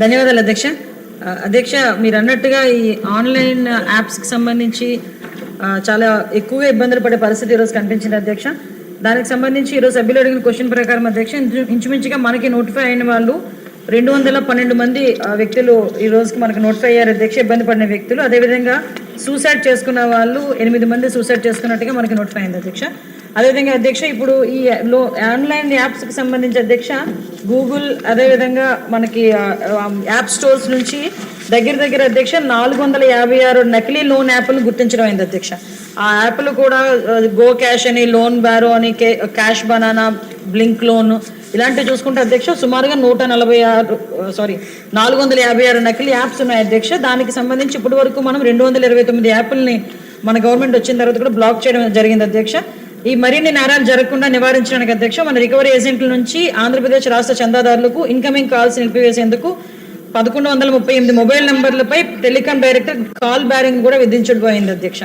ధన్యవాదాలు అధ్యక్ష. అధ్యక్ష మీరు అన్నట్టుగా ఈ ఆన్లైన్ యాప్స్కి సంబంధించి చాలా ఎక్కువగా ఇబ్బందులు పడే పరిస్థితి ఈరోజు కనిపించింది అధ్యక్ష. దానికి సంబంధించి ఈరోజు సభ్యులు అడిగిన క్వశ్చన్ ప్రకారం అధ్యక్ష ఇంచుమించుగా మనకి నోటిఫై అయిన వాళ్ళు రెండు వందల పన్నెండు మంది వ్యక్తులు ఈ రోజుకి మనకు నోటిఫై అయ్యారు అధ్యక్ష. ఇబ్బంది పడిన వ్యక్తులు. అదేవిధంగా సూసైడ్ చేసుకున్న వాళ్ళు ఎనిమిది మంది సూసైడ్ చేసుకున్నట్టుగా మనకి నోటిఫై అయింది అధ్యక్ష. అదేవిధంగా అధ్యక్ష ఇప్పుడు ఈ లో ఆన్లైన్ యాప్స్కి సంబంధించి అధ్యక్ష గూగుల్ అదేవిధంగా మనకి యాప్ స్టోర్స్ నుంచి దగ్గర దగ్గర అధ్యక్ష నాలుగు వందల యాభై ఆరు నకిలీ లోన్ యాప్లు గుర్తించడం అయింది అధ్యక్ష. ఆ యాప్లు కూడా గో క్యాష్ అని లోన్ బ్యారో అని K cash banana blink loan ఇలాంటివి చూసుకుంటే అధ్యక్ష సుమారుగా నూట నలభై ఆరు సారీ నాలుగు వందల యాభై ఆరు నకిలీ యాప్స్ ఉన్నాయి అధ్యక్ష. దానికి సంబంధించి ఇప్పటి వరకు మనం రెండు వందల ఇరవై తొమ్మిది యాప్ల్ని మన గవర్నమెంట్ వచ్చిన తర్వాత కూడా బ్లాక్ చేయడం జరిగింది అధ్యక్ష. ఈ మరిన్ని నేరాలు జరగకుండా నివారించడానికి అధ్యక్ష మన రికవరీ ఏజెంట్ల నుంచి ఆంధ్రప్రదేశ్ రాష్ట్ర చందాదారులకు ఇన్కమింగ్ కాల్స్ నిలిపివేసేందుకు పదకొండు వందల ముప్పై ఎనిమిది మొబైల్ నెంబర్లపై టెలికాం డైరెక్టర్ కాల్ బ్యారింగ్ కూడా విధించబోయింది అధ్యక్ష.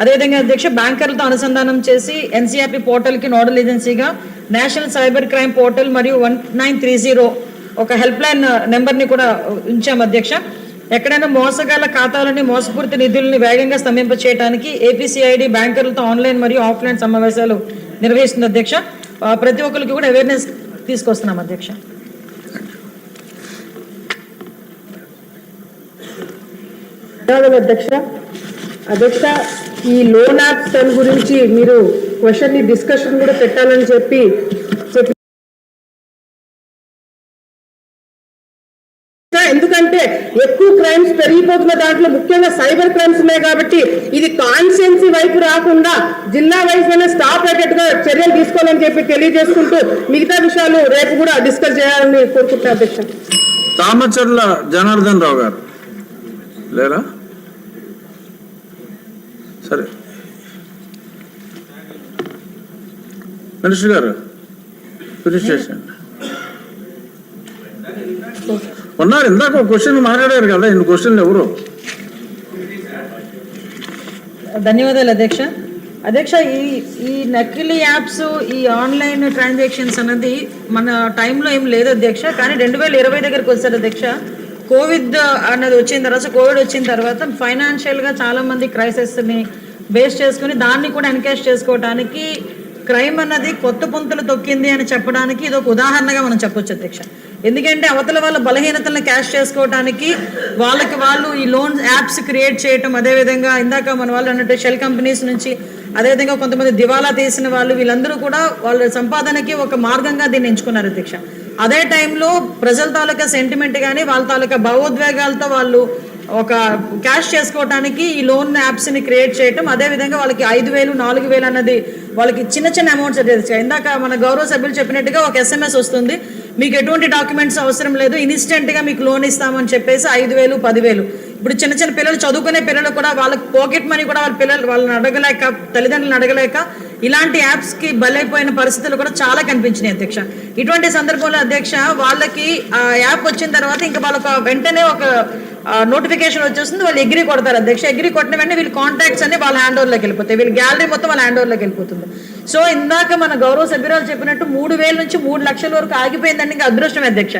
అదేవిధంగా అధ్యక్ష బ్యాంకర్లతో అనుసంధానం చేసి ఎన్సీఆర్పి పోర్టల్కి నోడల్ ఏజెన్సీగా నేషనల్ సైబర్ క్రైమ్ పోర్టల్ మరియు వన్ నైన్ త్రీ జీరో ఒక హెల్ప్ లైన్ నెంబర్ని కూడా ఉంచాం అధ్యక్ష. ఎక్కడైనా మోసగాళ్ళ ఖాతాలని మోసపూరిత నిధులను వేగంగా స్తంభింప చేయడానికి ఏపీసీఐడి బ్యాంకర్లతో ఆన్లైన్ మరియు ఆఫ్లైన్ సమావేశాలు నిర్వహిస్తుంది అధ్యక్ష. ప్రతి ఒక్కరికి కూడా అవేర్నెస్ తీసుకొస్తున్నాం అధ్యక్ష. అధ్యక్ష. అధ్యక్ష ఈ లోన్ యాప్ సెల్ గురించి మీరు క్వశ్చన్ని డిస్కషన్ కూడా పెట్టాలని చెప్పి ఎందుకంటే ఎక్కువ క్రైమ్స్ పెరిగిపోతున్న దాంట్లో ముఖ్యంగా సైబర్ క్రైమ్స్ ఉన్నాయి కాబట్టి ఇది కాన్స్టిట్యున్సీ వైపు రాకుండా జిల్లా వైజ్లోనే స్టాప్ అయ్యేటట్టుగా చర్యలు తీసుకోవాలని చెప్పి తెలియజేసుకుంటూ మిగతా విషయాలు రేపు కూడా డిస్కస్ చేయాలని కోరుకుంటున్నాను అధ్యక్ష. తామచర్ల జనార్దన్ రావు గారు. లేరా? సరే. మినిస్టర్ గారు ఫినిష్ చేసేయండి ఉన్నారు. ఇందాక ఒక క్వశ్చన్ మాట్లాడారు కదా ఇన్ని క్వశ్చన్లు ఎవరు? ధన్యవాదాలు అధ్యక్ష. అధ్యక్ష ఈ ఈ నకిలీ యాప్స్ ఈ ఆన్లైన్ ట్రాన్సాక్షన్స్ అన్నది మన టైంలో ఏం లేదు అధ్యక్ష. కానీ రెండు వేల ఇరవై దగ్గరకు వచ్చారు అధ్యక్ష. కోవిడ్ అన్నది వచ్చిన తర్వాత కోవిడ్ వచ్చిన తర్వాత ఫైనాన్షియల్గా చాలామంది క్రైసిస్ని బేస్ చేసుకుని దాన్ని కూడా ఎన్కేష్ చేసుకోవడానికి క్రైమ్ అన్నది కొత్త పుంతలు తొక్కింది అని చెప్పడానికి ఇది ఒక ఉదాహరణగా మనం చెప్పొచ్చు అధ్యక్ష. ఎందుకంటే అవతల వాళ్ళ బలహీనతలను క్యాష్ చేసుకోవడానికి వాళ్ళకి వాళ్ళు ఈ లోన్ యాప్స్ క్రియేట్ చేయటం అదేవిధంగా ఇందాక మన వాళ్ళు అన్నట్టు షెల్ కంపెనీస్ నుంచి అదేవిధంగా కొంతమంది దివాలా తీసిన వాళ్ళు వీళ్ళందరూ కూడా వాళ్ళ సంపాదనకి ఒక మార్గంగా దీన్ని ఎంచుకున్నారు అధ్యక్ష. అదే టైంలో ప్రజల తాలూకా సెంటిమెంట్ కానీ వాళ్ళ తాలూకా భావోద్వేగాలతో వాళ్ళు ఒక క్యాష్ చేసుకోవడానికి ఈ లోన్ యాప్స్ని క్రియేట్ చేయటం అదేవిధంగా వాళ్ళకి ఐదు వేలు నాలుగు వేలు అన్నది వాళ్ళకి చిన్న చిన్న అమౌంట్స్ అధ్యక్ష ఇందాక మన గౌరవ సభ్యులు చెప్పినట్టుగా ఒక ఎస్ఎంఎస్ వస్తుంది. మీకు ఎటువంటి డాక్యుమెంట్స్ అవసరం లేదు. ఇన్స్టెంట్గా మీకు లోన్ ఇస్తామని చెప్పేసి ఐదు వేలు పదివేలు. ఇప్పుడు చిన్న చిన్న పిల్లలు చదువుకునే పిల్లలు కూడా వాళ్ళకి పాకెట్ మనీ కూడా వాళ్ళ పిల్లలు వాళ్ళని అడగలేక తల్లిదండ్రులను అడగలేక ఇలాంటి యాప్స్కి బలైపోయిన పరిస్థితులు కూడా చాలా కనిపించినాయి అధ్యక్ష. ఇటువంటి సందర్భంలో అధ్యక్ష వాళ్ళకి ఆ యాప్ వచ్చిన తర్వాత ఇంకా వాళ్ళకు వెంటనే ఒక నోటిఫికేషన్ వచ్చేస్తుంది వాళ్ళు ఎగ్రీ కొడతారు అధ్యక్ష. ఎగ్రీ కొట్టిన వెంటనే వీళ్ళు కాంటాక్ట్స్ అన్ని వాళ్ళ హ్యాండ్ ఓవర్లోకి వెళ్ళిపోతాయి. వీళ్ళ గ్యాలరీ మొత్తం వాళ్ళ హ్యాండ్ ఓవర్లోకి వెళ్ళిపోతుంది. సో ఇందాక మన గౌరవ సభ్యురాలు చెప్పినట్టు మూడు వేల నుంచి మూడు లక్షల వరకు ఆగిపోయిందండి ఇంకా అదృష్టం అధ్యక్ష.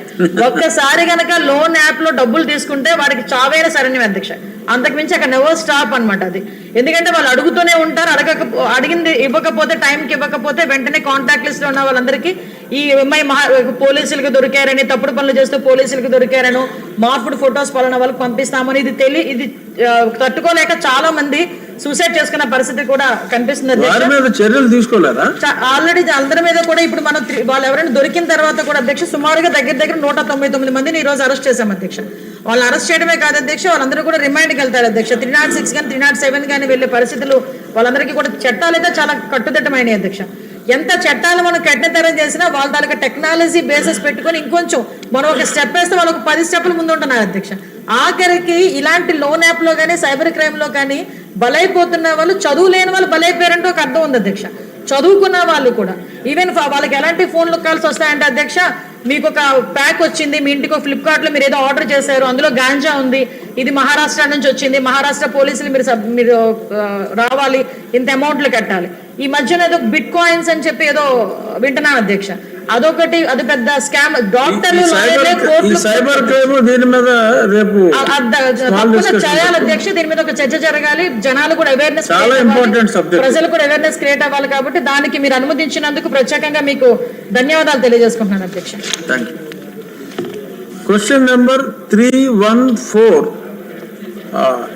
ఒక్కసారి గనక లోన్ యాప్లో డబ్బులు తీసుకుంటే వాడికి చావైన శరణ్యం అధ్యక్ష. అంతకుమించి అక్కడ నెవర్ స్టాప్ అన్నమాట అది. ఎందుకంటే వాళ్ళు అడుగుతూనే ఉంటారు అడగక అడిగింది ఇవ్వకపోతే టైంకి ఇవ్వకపోతే వెంటనే కాంటాక్ట్ లిస్ట్లో ఉన్న వాళ్ళందరికీ ఈ ఎంఐ మహా పోలీసులకు దొరికారని తప్పుడు పనులు చేస్తూ పోలీసులకు దొరికారను మార్పుడు ఫొటోస్ పలానా వాళ్ళకి పంపిస్తామని ఇది తెలి ఇది తట్టుకోలేక చాలా మంది సూసైడ్ చేసుకున్న పరిస్థితి కూడా కనిపిస్తుంది చర్యలు తీసుకోలేదా? ఆల్రెడీ అందరి మీద కూడా ఇప్పుడు మనం వాళ్ళు ఎవరైనా దొరికిన తర్వాత కూడా అధ్యక్ష సుమారుగా దగ్గర దగ్గర నూట తొంభై తొమ్మిది మందిని ఈ రోజు అరెస్ట్ చేశాం అధ్యక్ష. వాళ్ళు అరెస్ట్ చేయడమే కాదు అధ్యక్ష వాళ్ళందరూ కూడా రిమైండ్కి వెళ్తారు అధ్యక్ష. త్రీ నాట్ సిక్స్ కానీ త్రీ నాట్ సెవెన్ కానీ వెళ్ళే పరిస్థితులు వాళ్ళందరికీ కూడా చట్టాలు అయితే చాలా కట్టుదిట్టమైనవి అధ్యక్ష. ఎంత చట్టాలు మనం కఠినతరం చేసినా వాళ్ళ తాలూకా టెక్నాలజీ బేసెస్ పెట్టుకొని ఇంకొంచెం మనం ఒక స్టెప్ వేస్తే వాళ్ళకు పది స్టెప్లు ముందు ఉంటున్నారు అధ్యక్ష. ఆఖరికి ఇలాంటి లోన్ యాప్లో కానీ సైబర్ క్రైమ్లో కానీ బలైపోతున్న వాళ్ళు చదువు లేని వాళ్ళు బలైపోయారంటే ఒక అర్థం ఉంది అధ్యక్ష. చదువుకున్న వాళ్ళు కూడా. ఈవెన్ ఫ- వాళ్ళకి ఎలాంటి ఫోన్లు కాల్స్ వస్తాయంటే అధ్యక్ష మీకు ఒక ప్యాక్ వచ్చింది మీ ఇంటికి ఫ్లిప్కార్ట్లో మీరు ఏదో ఆర్డర్ చేశారు అందులో గాంజా ఉంది ఇది మహారాష్ట్ర నుంచి వచ్చింది. మహారాష్ట్ర పోలీసులు మీరు మీరు రావాలి. ఇంత అమౌంట్లు కట్టాలి. ఈ మధ్యన ఏదో బిట్ కాయిన్స్ అని చెప్పి ఏదో వింటున్నాను అధ్యక్ష. అదొకటి అది పెద్ద స్కామ్. డాక్టర్లు సైబర్ క్రైమ్ దీని మీద రేపు. చేయాలి అధ్యక్ష. దీని మీద ఒక చర్చ జరగాలి. జనాలు కూడా అవేర్నెస్ చాలా. ప్రజలు కూడా అవేర్నెస్ క్రియేట్ అవ్వాలి కాబట్టి దానికి మీరు అనుమతించినందుకు ప్రత్యేకంగా మీకు ధన్యవాదాలు తెలియజేసుకుంటున్నాను అధ్యక్ష. Question number three one four uh,